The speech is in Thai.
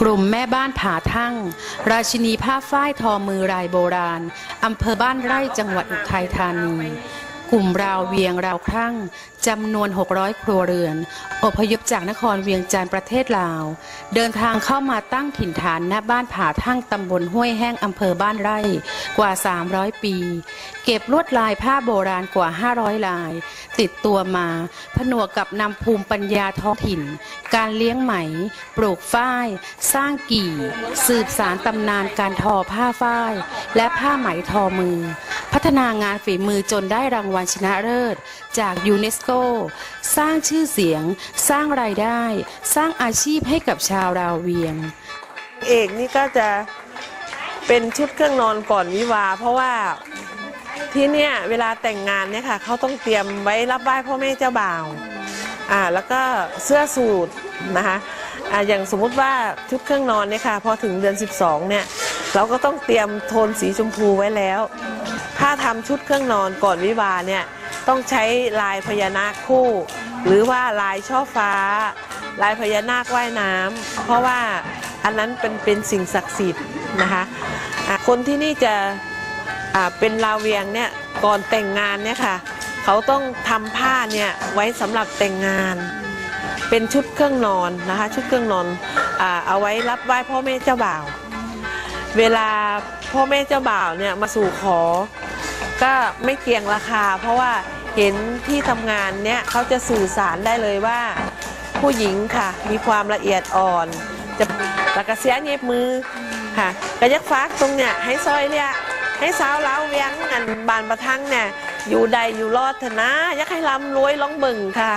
กลุ่มแม่บ้านผาทั่ง ราชินีผ้าฝ้ายทอมือรายโบราณ อำเภอบ้านไร่จังหวัดอุทัยธานี กลุ่มราวเวียงราวครั่งจำนวน 600 ครัวเรือน อพยพจากนครเวียงจันทร์ประเทศลาว เดินทางเข้ามาตั้งถิ่นฐานณบ้านผาทั่งตำบลห้วยแห้งอำเภอบ้านไร่กว่า 300 ปี เก็บลวดลายผ้าโบราณกว่า 500 ลาย ติดตัวมา ผนวกกับนำภูมิปัญญาท้องถิ่น การเลี้ยงไหม ปลูกฝ้าย สร้างกี่ สืบสารตำนานการทอผ้าฝ้าย และผ้าไหมทอมือพัฒนางานฝีมือจนได้รางวัลชนะเลิศ จากยูเนสโก สร้างชื่อเสียง สร้างรายได้ สร้างอาชีพให้กับชาวราวเวียง เอกนี่ก็จะเป็นชุดเครื่องนอนก่อนวิวา เพราะว่าที่เนี่ยเวลาแต่งงานเนี่ยค่ะเขาต้องเตรียมไว้รับไหว้พ่อแม่เจ้าบ่าวอ่าแล้วก็เสื้อสูทนะคะอ่าอย่างสมมุติว่าชุดเครื่องนอนเนี่ยค่ะพอถึงเดือน 12เนี่ยเราก็ต้องเตรียมโทนสีชมพูไว้แล้ว ถ้าทำชุดเครื่องนอนก่อนวิวาเนี่ยต้องใช้ลายพญานาคคู่ หรือว่าลายช่อฟ้า ลายพญานาคว่ายน้ำเพราะว่าอันนั้นเป็นเป็นสิ่งศักดิ์สิทธิ์นะคะะคนที่นี่จะเป็นลาวเวียงเนี่ยก่อนแต่งงานเนี่ยค่ะเขาต้องทำผ้าเนี่ยไว้สำหรับแต่งงาน เป็นชุดเครื่องนอนนะคะชุดเครื่องนอนอเอาไว้รับไหว้พ่อแม่เจ้าบ่าว เวลาพ่อแม่เจ้าบ่าวเนี่ยมาสู่ขอ ก็ไม่เกี่ยงราคา เพราะว่าเห็นที่ทำงานเนี่ยเขาจะสื่อสารได้เลยว่า ผู้หญิงค่ะ มีความละเอียดอ่อนจะแล้วก็เสียเงียบมือค่ะก็ยักฟักตรงเนี่ยให้ซอยเนี่ยให้สาวเล้าวเวียงอันบานประทังเนี่ยอยู่ใดอยู่รอดเถอะนะ อยักให้ร่ำรวยร้องเบิ่งค่ะ